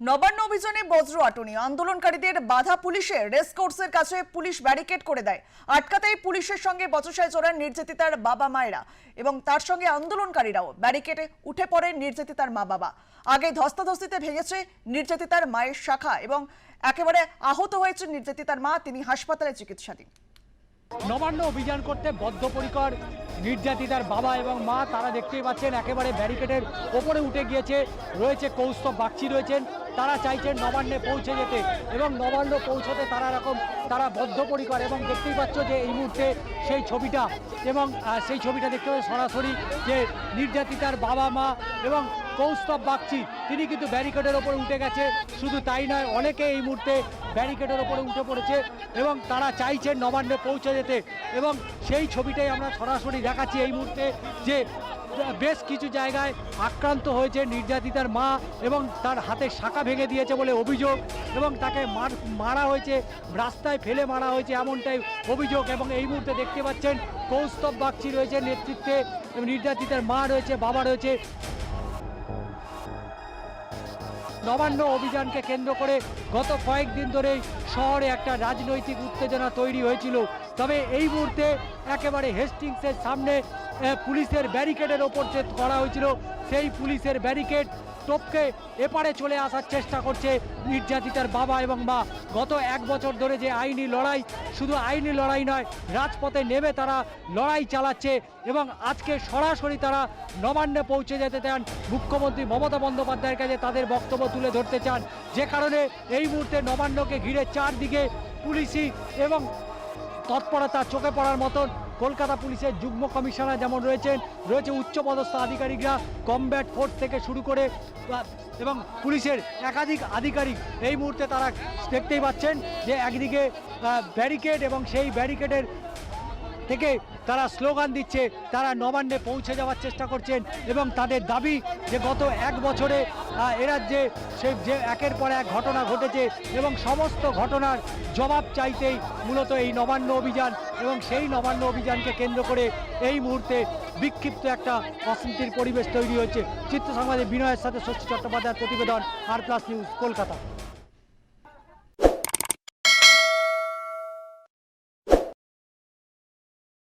নবান্ন অভিযানে বজ্র আটনি আন্দোলনকারীদের বাধা পুলিশের রেস কোর্সের কাছে পুলিশ ব্যারিকেড করে দেয়। আটকাতেই পুলিশের সঙ্গে বচসায় জড়ান নির্যাতিতার বাবা মায়েরা এবং তার সঙ্গে আন্দোলনকারীরাও ব্যারিকেডে উঠে পড়ে নির্যাতিতার মা বাবা। আগে ধস্তাধস্তিতে ভেঙেছে নির্যাতিতার মায়ের শাখা এবং একেবারে আহত হয়েছে নির্যাতিতার মা, তিনি হাসপাতালে চিকিৎসাধীন। নবান্ন অভিযান করতে বদ্ধপরিকর নির্যাতিতার বাবা এবং মা, তারা দেখতেই পাচ্ছেন একেবারে ব্যারিকেডের ওপরে উঠে গিয়েছে। রয়েছে কৌস্তব, বাগচি রয়েছেন। তারা চাইছেন নবান্নে পৌঁছে যেতে এবং নবান্ন পৌঁছতে তারা এরকম, তারা বদ্ধপরিকর এবং দেখতেই পাচ্ছ যে এই মুহূর্তে সেই ছবিটা এবং সেই ছবিটা দেখতে পাচ্ছ সরাসরি যে নির্যাতিতার বাবা মা এবং কৌস্তব বাগচি, তিনি কিন্তু ব্যারিকেডের ওপরে উঠে গেছে। শুধু তাই নয়, অনেকে এই মুহূর্তে ব্যারিকেডের ওপরে উঠে পড়েছে এবং তারা চাইছেন নবান্নে পৌঁছে যেতে। এবং সেই ছবিটাই আমরা সরাসরি দেখাচ্ছি এই মুহূর্তে যে বেশ কিছু জায়গায় আক্রান্ত হয়েছে নির্যাতিতার মা এবং তার হাতে শাখা ভেঙে দিয়েছে বলে অভিযোগ এবং তাকে মার হয়েছে, রাস্তায় ফেলে মারা হয়েছে এমনটাই অভিযোগ এবং এই মুহূর্তে দেখতে পাচ্ছেন কৌস্তব বাগচি রয়েছে নেতৃত্বে, নির্যাতিতার মা রয়েছে, বাবা রয়েছে। নবান্ন অভিযানকে কেন্দ্র করে গত কয়েকদিন ধরেই শহরে একটা রাজনৈতিক উত্তেজনা তৈরি হয়েছিল। তবে এই মুহূর্তে একেবারে হেস্টিংসের সামনে পুলিশের ব্যারিকেডের ওপর যে করা হয়েছিল সেই পুলিশের ব্যারিকেড টপকে এপারে চলে আসার চেষ্টা করছে নির্যাতিতার বাবা এবং মা। গত এক বছর ধরে যে আইনি লড়াই, শুধু আইনি লড়াই নয়, রাজপথে নেমে তারা লড়াই চালাচ্ছে এবং আজকে সরাসরি তারা নবান্নে পৌঁছে যেতে চান। মুখ্যমন্ত্রী মমতা বন্দ্যোপাধ্যায়ের কাছে তাদের বক্তব্য তুলে ধরতে চান। যে কারণে এই মুহূর্তে নবান্নকে ঘিরে চারদিকে পুলিশি এবং তৎপরতা চোখে পড়ার মতন কলকাতা পুলিশের যুগ্ম কমিশনার যেমন রয়েছেন, রয়েছে উচ্চপদস্থ আধিকারিকরা, কমব্যাট ফোর্স থেকে শুরু করে, এবং পুলিশের একাধিক আধিকারিক। এই মুহূর্তে তারা দেখতেই পাচ্ছেন যে একদিকে ব্যারিকেড এবং সেই ব্যারিকেডের থেকে তারা স্লোগান দিচ্ছে তারা নবান্নে পৌঁছে যাওয়ার চেষ্টা করছেন এবং তাদের দাবি যে গত এক বছরে আহ, এ রাজ্যে সে যে একের পর এক ঘটনা ঘটেছে এবং সমস্ত ঘটনার জবাব চাইতেই মূলত এই নবান্ন অভিযান এবং সেই নবান্ন অভিযানকে কেন্দ্র করে এই মুহূর্তে বিক্ষিপ্ত একটা অশান্তির পরিবেশ তৈরি হয়েছে। চিত্র সংবাদে বিনয়ের সাথে ষষ্ঠী চট্টোপাধ্যায়ের প্রতিবেদন আর প্লাস নিউজ কলকাতা।